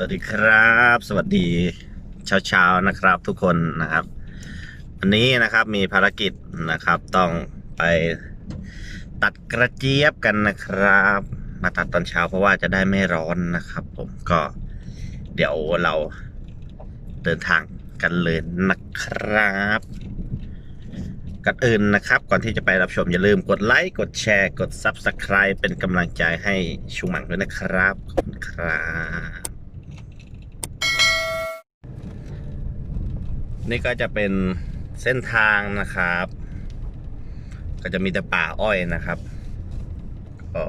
สวัสดีครับ สวัสดีเช้าๆนะครับ ทุกคนนะครับ วันนี้นะครับมีภารกิจนะครับต้องไปตัดกระเจี๊ยบกันนะครับ มาตัดตอนเช้าเพราะว่าจะได้ไม่ร้อนนะครับ ผมก็เดี๋ยวเราเดินทางกันเลยนะครับ ก่อนอื่นนะครับ ก่อนที่จะไปรับชมอย่าลืมกดไลค์กดแชร์ กด Subscribe เป็นกำลังใจให้ชูหมังด้วยนะครับขอบคุณครับ นี่ก็จะเป็นเส้นทางนะครับ ก็จะมีแต่ป่าอ้อยนะครับก็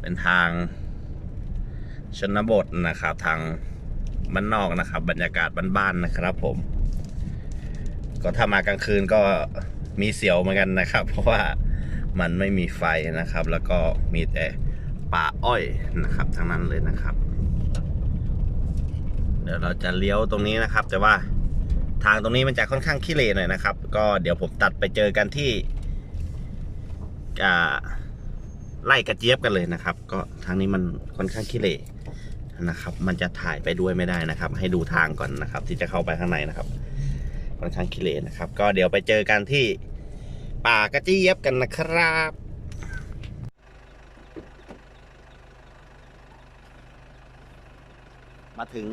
เป็นทางชนบทนะครับ ทางบ้านนอกนะครับ บรรยากาศบ้านๆนะครับ ผม ก็ถ้ามากลางคืนก็มีเสียวเหมือนกันนะครับ เพราะว่ามันไม่มีไฟนะครับ แล้วก็มีแต่ป่าอ้อยนะครับทั้งนั้นเลยนะครับ เดี๋ยวเราจะเลี้ยวตรงนี้นะครับ แต่ว่า ทางตรงนี้มันจะค่อนข้างขี้เหร่หน่อยนะครับ ก็เดี๋ยวผมตัดไปเจอกันที่อ่าไล่กระเจี๊ยบกันเลยนะครับ ก็ทางนี้มันค่อนข้างขี้เหร่นะครับ มันจะถ่ายไปด้วยไม่ได้นะครับ ให้ดูทางก่อนนะครับ ที่จะเข้าไปข้างในนะครับ ค่อนข้างขี้เหร่นะครับ ก็เดี๋ยวไปเจอกันที่ป่ากระเจี๊ยบกันนะครับมาถึง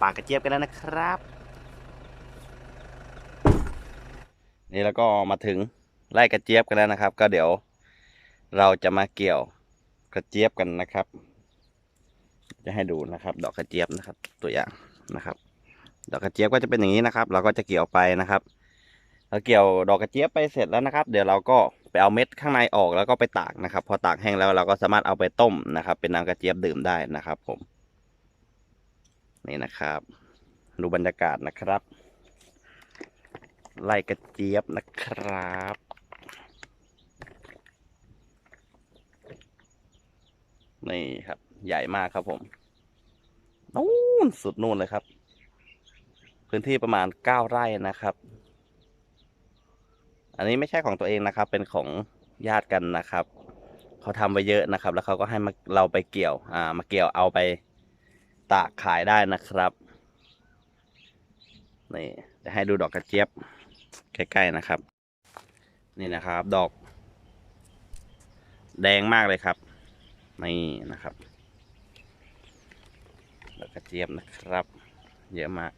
ป่ากระเจี๊ยบกันแล้วนะครับ นี่แล้วก็มาถึงไร่กระเจี๊ยบกันแล้วนะครับ ก็เดี๋ยวเราจะมาเกี่ยวกระเจี๊ยบกันนะครับ จะให้ดูนะครับ ดอกกระเจี๊ยบนะครับ ตัวอย่างนะครับ ดอกกระเจี๊ยบก็จะเป็นอย่างนี้นะครับ เราก็จะเกี่ยวไปนะครับเราเกี่ยวดอกกระเจี๊ยบไปเสร็จแล้วนะครับ เดี๋ยวเราก็ไปเอาเม็ดข้างในออกแล้วก็ไปตากนะครับ พอตากแห้งแล้วเราก็สามารถเอาไปต้มนะครับ เป็นน้ำกระเจี๊ยบดื่มได้นะครับ ผม นี่นะครับ ดูบรรยากาศนะครับ ไล่กระเจี๊ยบนะครับ นี่ครับ ใหญ่มากครับผมนู่นสุดนู่นเลยครับ พื้นที่ประมาณเก้าไร่นะครับ อันนี้ไม่ใช่ของตัวเองนะครับ เป็นของญาติกันนะครับเขาทำไว้เยอะนะครับ แล้วเขาก็ให้มาเราไปเกี่ยว อ่า มาเกี่ยวเอาไปตากขายได้นะครับ นี่จะให้ดูดอกกระเจี๊ยบ ใกล้ๆนะครับ นี่นะครับ ดอก แดงมากเลยครับ นี่นะครับดอกกระเจี๊ยบนะครับ เยอะมาก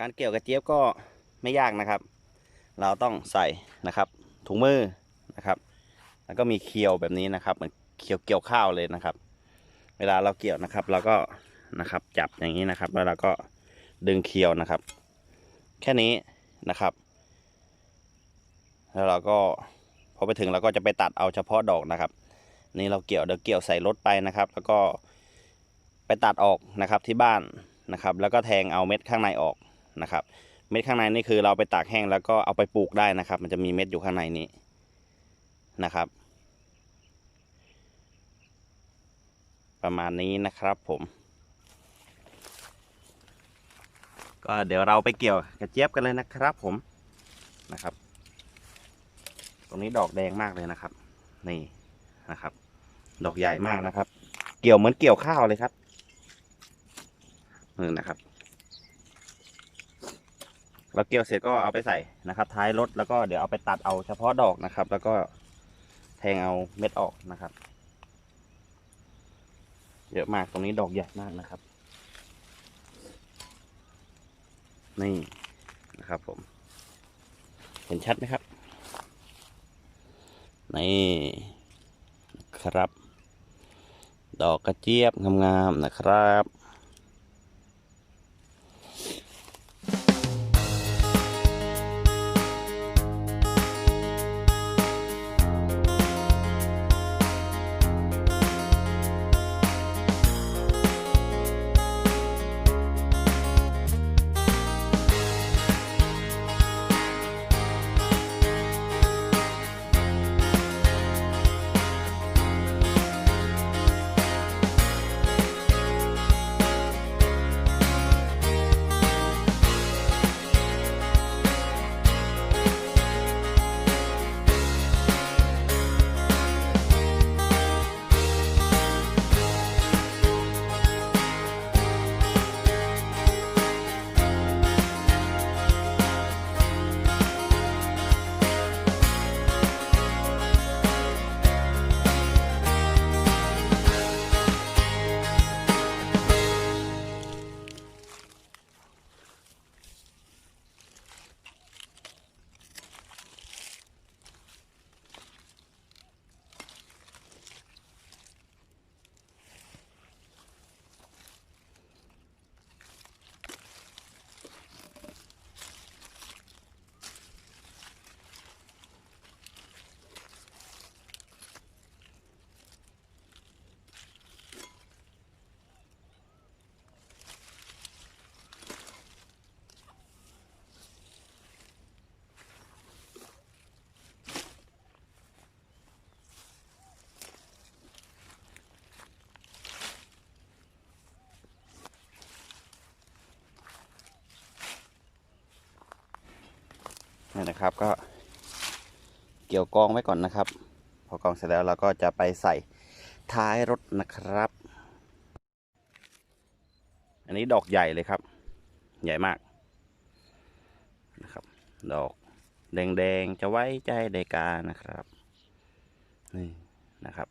การเกี่ยวกระเจี๊ยบก็ไม่ยากนะครับ เราต้องใส่นะครับ ถุงมือนะครับ แล้วก็มีเคียวแบบนี้นะครับ เหมือนเคียวเกี่ยวข้าวเลยนะครับ เวลาเราเกี่ยวนะครับ เราก็นะครับจับอย่างนี้นะครับ แล้วเราก็ดึงเคียวนะครับ แค่นี้นะครับ แล้วเราก็พอไปถึงเราก็จะไปตัดเอาเฉพาะดอกนะครับ นี่เราเกี่ยวเดี๋ยวเกี่ยวใส่รถไปนะครับ แล้วก็ไปตัดออกนะครับที่บ้านนะครับ แล้วก็แทงเอาเม็ดข้างในออกนะครับ เม็ดข้างในนี่คือเราไปตากแห้งแล้วก็เอาไปปลูกได้นะครับ มันจะมีเม็ดอยู่ข้างในนี้นะครับ ประมาณนี้นะครับผม ก็เดี๋ยวเราไปเกี่ยวกระเจี๊ยบกันเลยนะครับผมนะครับ ตรงนี้ดอกแดงมากเลยนะครับ นี่นะครับ ดอกใหญ่มากนะครับ เกี่ยวเหมือนเกี่ยวข้าวเลยครับนี่นะครับ เราเกี่ยวเสร็จก็เอาไปใส่นะครับ ท้ายรถแล้วก็เดี๋ยวเอาไปตัดเอาเฉพาะดอกนะครับ แล้วก็แทงเอาเม็ดออกนะครับ เยอะมากตรงนี้ดอกใหญ่มากนะครับ นี่นะครับผม เห็นชัดไหมครับ นี่ครับ ดอกกระเจี๊ยบงามๆนะครับ นี่นะครับก็เกี่ยวกองไว้ก่อนนะครับ พอกองเสร็จแล้วเราก็จะไปใส่ท้ายรถนะครับ อันนี้ดอกใหญ่เลยครับ ใหญ่มากนะครับ ดอกแดงๆจะไว้ใจเดกานะครับ นี่นะครับ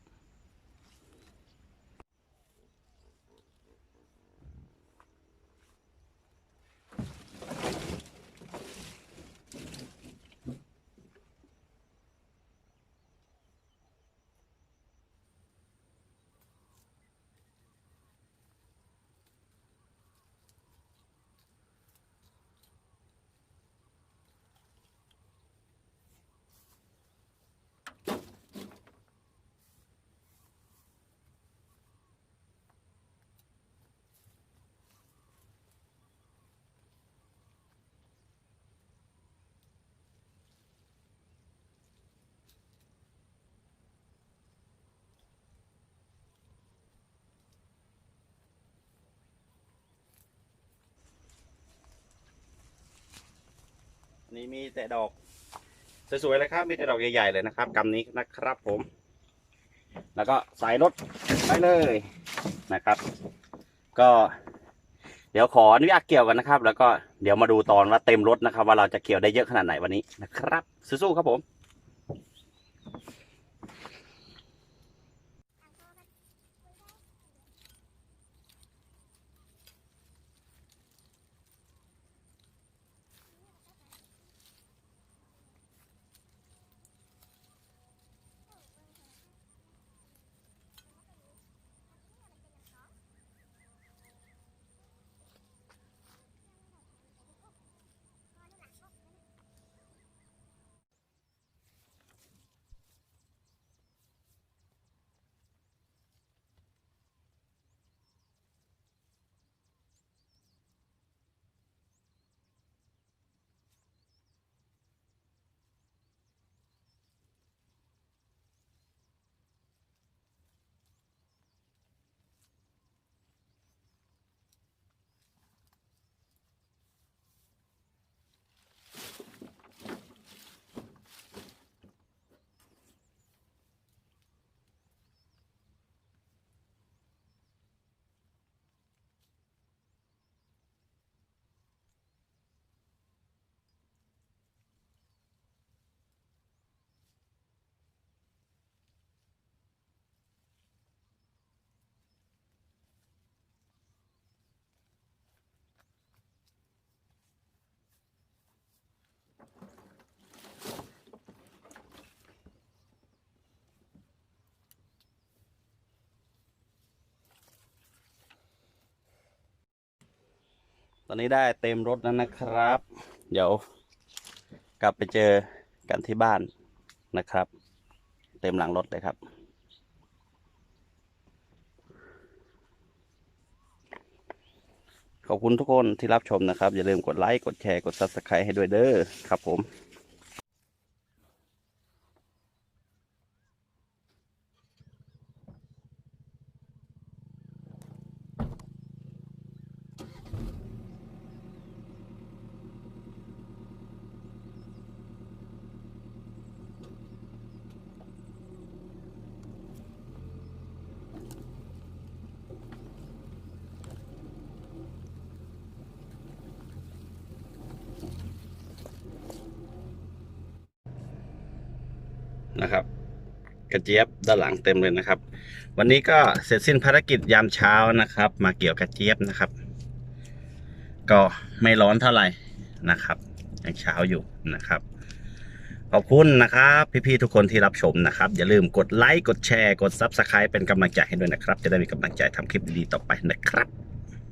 นี่มีแต่ดอก สวยๆเลยครับ มีแต่ดอกใหญ่ๆเลยนะครับกำนี้นะครับผม แล้วก็สายรถไปเลยนะครับ ก็เดี๋ยวขออนุญาตเกี่ยวกันนะครับ แล้วก็เดี๋ยวมาดูตอนว่าเต็มรถนะครับ ว่าเราจะเกี่ยวได้เยอะขนาดไหนวันนี้นะครับสู้ๆครับผม อนนี้ได้เต็มรถแล้วนะครับ เดี๋ยวกลับไปเจอกันที่บ้านนะครับ เต็มหลังรถเลยครับ ขอบคุณทุกคนที่รับชมนะครับ อย่าลืมกดไลค์ กดแชร์ กด Subscribe ให้ด้วยเด้อครับผม นะครับ กระเจี๊ยบด้านหลังเต็มเลยนะครับ วันนี้ก็เสร็จสิ้นภารกิจยามเช้านะครับ มาเกี่ยวกระเจี๊ยบนะครับ ก็ไม่ร้อนเท่าไหร่นะครับยังเช้าอยู่นะครับ ขอบคุณนะครับ พี่ๆทุกคนที่รับชมนะครับ อย่าลืมกดไลค์กดแชร์กด Subscribe เป็นกำลังใจให้ด้วยนะครับ จะได้มีกำลังใจทำคลิปดีๆต่อไปนะครับ